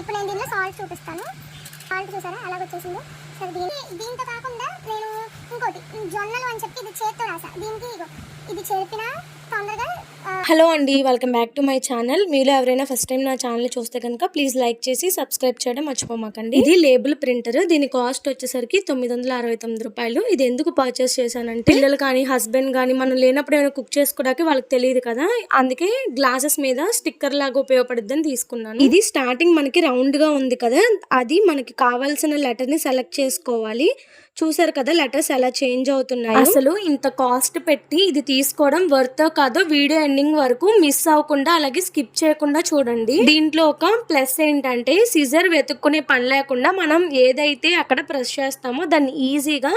ఇప్పుడు నేను దీనిలో సాల్ట్ చూపిస్తాను. సాల్ట్ చూసారా? అలాగ వచ్చేసింది. సరే దీని దీంతో కాకుండా నేను ఇంకోటి జొన్నలు అని చెప్పి ఇది చేత్తో రాసా. దీనికి ఇది చేపిన తొందరగా హలో అండి welcome back to my channel. మీరు ఎవరైనా ఫస్ట్ టైం నా ఛానల్ చూస్తే కనుక ప్లీజ్ లైక్ చేసి సబ్స్క్రైబ్ చేయడం మర్చిపోమాకండి. ఇది లేబుల్ ప్రింటర్. దీని కాస్ట్ వచ్చేసరికి తొమ్మిది వందల అరవై తొమ్మిది రూపాయలు. ఇది ఎందుకు పర్చేస్ చేశానంటే పిల్లలు కానీ హస్బెండ్ కానీ మనం లేనప్పుడు ఏమైనా కుక్ చేసుకోవడానికి వాళ్ళకి తెలియదు కదా. అందుకే గ్లాసెస్ మీద స్టిక్కర్ లాగా ఉపయోగపడుద్దని తీసుకున్నాను. ఇది స్టార్టింగ్ మనకి రౌండ్గా ఉంది కదా. అది మనకి కావాల్సిన లెటర్ని సెలెక్ట్ చేసుకోవాలి. చూసారు కదా లెటర్స్ ఎలా చేంజ్ అవుతున్నాయి? అసలు ఇంత కాస్ట్ పెట్టి ఇది తీసుకోవడం వర్త్ కాదో వీడియో ఎండింగ్ వరకు మిస్ అవ్వకుండా అలాగే స్కిప్ చేయకుండా చూడండి. దీంట్లో ఒక ప్లస్ ఏంటంటే సిజర్ వెతుక్కునే పని లేకుండా మనం ఏదైతే అక్కడ ప్రెస్ చేస్తామో దాన్ని ఈజీగా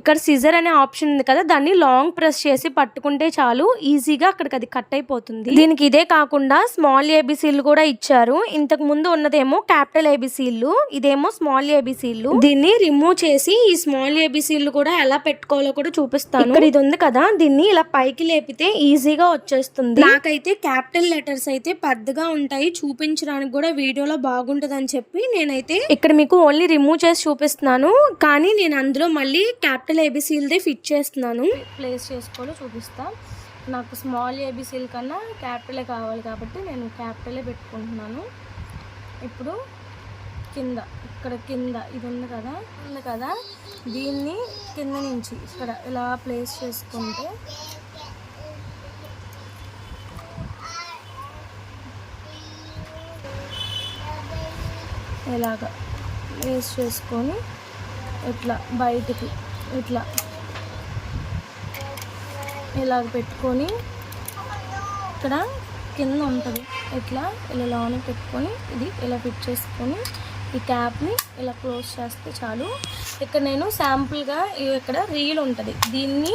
ఇక్కడ సిజర్ అనే ఆప్షన్ ఉంది కదా దాన్ని లాంగ్ ప్రెస్ చేసి పట్టుకుంటే చాలు ఈజీగా అక్కడికి అది కట్ అయిపోతుంది. దీనికి ఇదే కాకుండా స్మాల్ ఏబిసీలు కూడా ఇచ్చారు. ఇంతకు ముందు ఉన్నదేమో క్యాపిటల్ ఏబిసీలు ఇదేమో స్మాల్ ఏబిసీలు దీన్ని రిమూవ్ చేసి ఈ స్మాల్ ఏబిసీలు కూడా ఎలా పెట్టుకోవాలో కూడా చూపిస్తాను. ఇక్కడ ఇది ఉంది కదా దీన్ని ఇలా పైకి లేపితే ఈజీగా వచ్చేస్తుంది. నాకైతే క్యాపిటల్ లెటర్స్ అయితే పెద్దగా ఉంటాయి. చూపించడానికి కూడా వీడియోలో బాగుంటది అని చెప్పి నేనైతే ఇక్కడ మీకు ఓన్లీ రిమూవ్ చేసి చూపిస్తున్నాను. కానీ నేను అందులో మళ్ళీ క్యాపిటల్ ఏబిసీలదే ఫిట్ చేస్తున్నాను. ప్లేస్ చేసుకోవాలో చూపిస్తా. నాకు స్మాల్ ఏబిసీల కన్నా క్యాపిటలే కావాలి కాబట్టి నేను క్యాపిటలే పెట్టుకుంటున్నాను. ఇప్పుడు కింద ఇక్కడ కింద ఇది ఉంది కదా ఉంది కదా? దీన్ని కింద నుంచి ఇక్కడ ఇలా ప్లేస్ చేసుకుంటే ఇలాగ ప్లేస్ చేసుకొని ఇట్లా బయటికి ఇట్లా ఇలాగ పెట్టుకొని ఇక్కడ కింద ఉంటుంది. ఇట్లా ఇలా లోన పెట్టుకొని ఇది ఇలా ఫిట్ చేసుకొని ఈ క్యాప్ని ఇలా క్లోజ్ చేస్తే చాలు. ఇక్కడ నేను శాంపుల్గా ఇక్కడ రీల్ ఉంటుంది. దీన్ని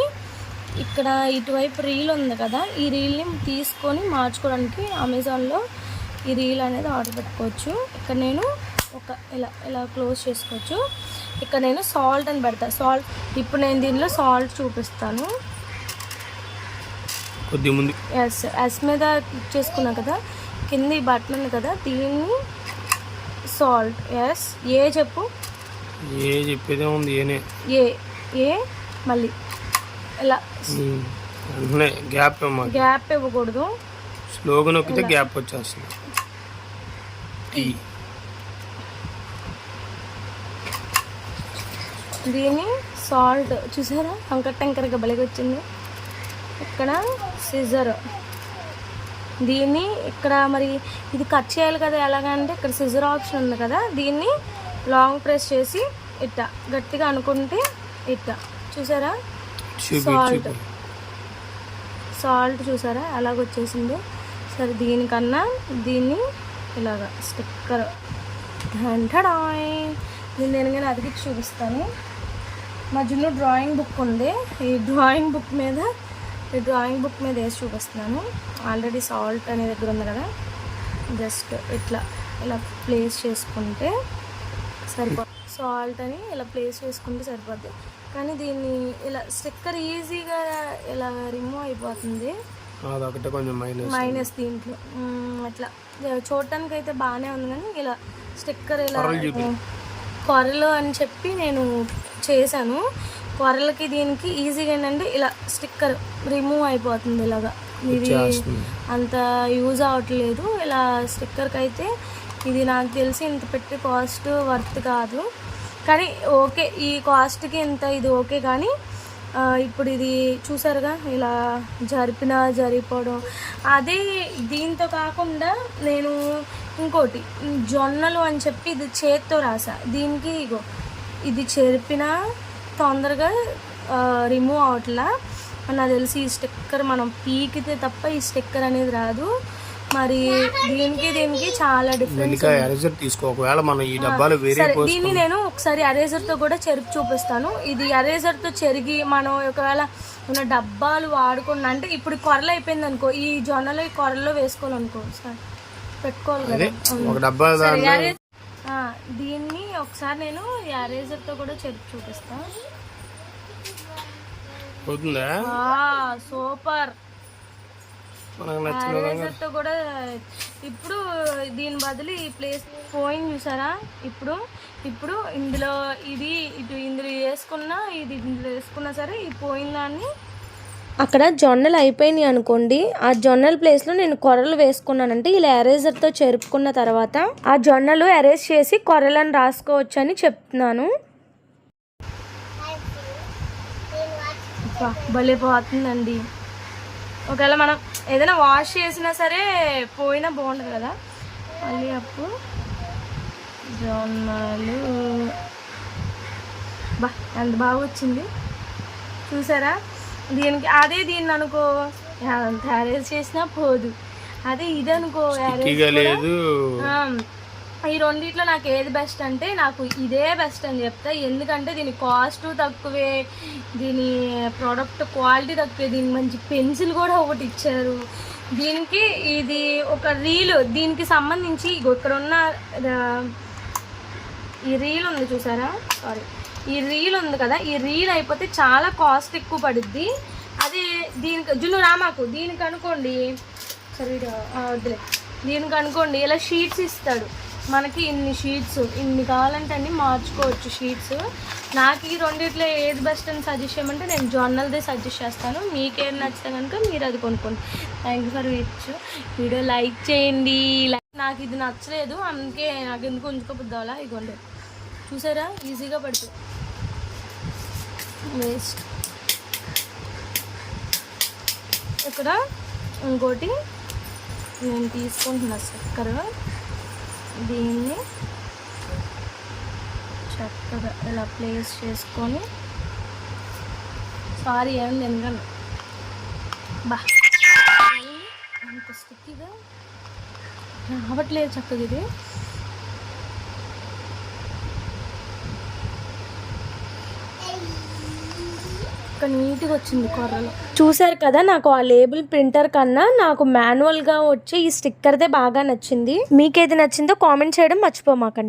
ఇక్కడ ఇటువైపు రీల్ ఉంది కదా ఈ రీల్ని తీసుకొని మార్చుకోవడానికి అమెజాన్లో ఈ రీల్ అనేది ఆర్డర్ పెట్టుకోవచ్చు. ఇక్కడ నేను ఒక ఇలా ఇలా క్లోజ్ చేసుకోవచ్చు. ఇక్కడ నేను సాల్ట్ అని పెడతా. సాల్ట్ ఇప్పుడు నేను దీనిలో సాల్ట్ చూపిస్తాను. కొద్ది ముందు. ఎస్ ఎస్ మీద క్లిక్ చేసుకున్నా కదా కింద ఈ బటన్ ఉంది కదా దీన్ని సాల్ట్. ఎస్ ఏ చెప్పు? ఏ చెప్పేదే ఉంది ఏనే. ఏ ఏ మళ్ళీ. ఇలా గ్యాప్ గ్యాప్ ఇవ్వకూడదు. స్లోగా నొక్కితే గ్యాప్ వచ్చేస్తుంది. దీన్ని సాల్ట్ చూసారా? వంకర టెంకరగా బలిగి వచ్చింది. ఇక్కడ సిజర్. దీన్ని ఇక్కడ మరి ఇది కట్ చేయాలి కదా ఎలాగంటే ఇక్కడ సిజర్ ఆప్షన్ ఉంది కదా దీన్ని లాంగ్ ప్రెస్ చేసి ఇట్ట గట్టిగా అనుకుంటే ఇట్ట. చూసారా? సాల్ట్. సాల్ట్ చూసారా? ఎలాగొచ్చేసింది సరే దీనికన్నా దీన్ని ఇలాగ స్టిక్కర్. దీన్ని నేను కానీ అతికిచ్చి చూపిస్తాను. మా జున్ను డ్రాయింగ్ బుక్ ఉంది. ఈ డ్రాయింగ్ బుక్ మీద ఈ డ్రాయింగ్ బుక్ మీద వేసి చూపిస్తున్నాను. ఆల్రెడీ సాల్ట్ అనే దగ్గర ఉంది కదా. జస్ట్ ఇట్లా ఇలా ప్లేస్ చేసుకుంటే సరిపో సాల్ట్ అని ఇలా ప్లేస్ చేసుకుంటే సరిపోద్ది. కానీ దీన్ని ఇలా స్టిక్కర్ ఈజీగా ఇలా రిమూవ్ అయిపోతుంది. అదొకటే కొంచెం మైనస్ మైనస్ దీంట్లో. అట్లా. చూడటానికి అయితే బాగానే ఉంది కానీ ఇలా స్టిక్కర్ ఇలా కొరలు అని చెప్పి నేను చేశాను. కొరలకి దీనికి ఈజీగా ఏంటంటే ఇలా స్టిక్కర్ రిమూవ్ అయిపోతుంది ఇలాగా. ఇది. అంత యూజ్ అవ్వట్లేదు. ఇలా స్టిక్కర్కి అయితే ఇది నాకు తెలిసి ఇంత పెట్టి కాస్ట్ వర్త్ కాదు. కానీ ఓకే ఈ కాస్ట్కి ఇంత ఇది ఓకే కానీ ఇప్పుడు ఇది చూసారుగా ఇలా జరిపిన జరిపోవడం అదే దీంతో కాకుండా నేను ఇంకోటి జొన్నలు అని చెప్పి ఇది చేత్తో రాసా. దీనికి ఇగో ఇది చెరిపిన తొందరగా రిమూవ్ అవట్లా. నాకు తెలిసి ఈ స్టిక్కర్ మనం పీకితే తప్ప ఈ స్టిక్కర్ అనేది రాదు. మరి దీనికి దీనికి చాలా డిఫరెన్స్ ఇంకా ఎరేజర్ తీసుకో. ఒకవేళ మనం ఈ డబ్బాలు వేరే దీన్ని నేను ఒకసారి eraser తో కూడా చెరిపి చూపిస్తాను. ఇది eraser తో చెరిగి మనం ఒకవేళ ఉన్న డబ్బాలు వాడుకున్నా అంటే ఇప్పుడు కొరలు అయిపోయింది అనుకో ఈ జొన్నలో ఈ కొరలో వేసుకోవాలనుకో సరే. పెట్టుకోవాలి ఒక డబ్బా దీన్ని ఒకసారి నేను eraser తో కూడా చెరిపి చూపిస్తాను అవుతుందా సూపర్. విధంగా. ఎరేజర్తో కూడా ఇప్పుడు దీని బదులు ఈ ప్లేస్ పోయింది చూసారా? ఇప్పుడు ఇప్పుడు ఇందులో ఇది ఇటు ఇందులో వేసుకున్నా ఇది ఇందులో వేసుకున్నా సరే ఈ పోయిన దాన్ని అక్కడ జొన్నలు అయిపోయినాయి అనుకోండి. ఆ జొన్నల ప్లేస్లో నేను కొర్రలు వేసుకున్నానంటే ఇలా ఎరేజర్తో చెరుపుకున్న తర్వాత ఆ జొన్నలు ఎరేజ్ చేసి కొరలను రాసుకోవచ్చు అని చెప్తున్నాను. భలే పోతుందండి ఒకవేళ మనం ఏదైనా వాష్ చేసినా సరే పోయినా బాగుంటుంది కదా? మళ్ళీ అప్పుడు జొన్నలు. బా ఎంత బాగా వచ్చింది. చూసారా? దీనికి అదే దీన్ని అనుకో. అరేంజ్ చేసినా పోదు. అదే ఇది అనుకో లేదు. ఈ రెండిట్లో నాకు ఏది బెస్ట్ అంటే నాకు ఇదే బెస్ట్ అని చెప్తా. ఎందుకంటే దీని కాస్ట్ తక్కువే దీని ప్రోడక్ట్ క్వాలిటీ తక్కువే దీనికి మంచి పెన్సిల్ కూడా ఒకటి ఇచ్చారు. దీనికి ఇది ఒక రీల్ దీనికి సంబంధించి ఇక్కడ ఉన్న ఈ రీల్ ఉంది చూసారా? సారీ ఈ రీల్ ఉంది కదా ఈ రీల్ అయిపోతే చాలా కాస్ట్ ఎక్కువ పడుద్ది. అదే దీనికి జున్ను రామాకు దీనికి అనుకోండి సరే వద్దులే. దీనికి అనుకోండి ఇలా షీట్స్ ఇస్తాడు. మనకి ఇన్ని షీట్స్ ఇన్ని కావాలంటే అన్ని మార్చుకోవచ్చు షీట్స్ నాకు ఈ రెండిట్లో ఏది బెస్ట్ అని సజెస్ట్ చేయమంటే నేను జొన్నల్దే సజెస్ట్ చేస్తాను. మీకేం నచ్చితే కనుక మీరు అది కొనుక్కోండి. Thank you for which video like చేయండి. నాకు ఇది నచ్చలేదు అందుకే నాకు ఎందుకు ఉంచుకోబుద్దాలా ఇగోండి. చూసారా? ఈజీగా పడుతుంది. వేస్ట్ ఇక్కడ ఇంకోటి నేను తీసుకుంటున్నా చక్కెర. దీన్ని చక్కగా ఇలా ప్లేస్ చేసుకొని సారీ ఏం తినగలను. బా. అంత స్టిక్కిగా రావట్లేదు చక్కగా ఇది. ఒక నీట్గా వచ్చింది కొర్రలు. చూసారు కదా నాకు ఆ లేబుల్ ప్రింటర్ కన్నా నాకు మాన్యువల్గా వచ్చే ఈ స్టిక్కర్దే బాగా నచ్చింది. మీకేది నచ్చిందో కామెంట్ చేయడం మర్చిపోమాకండి.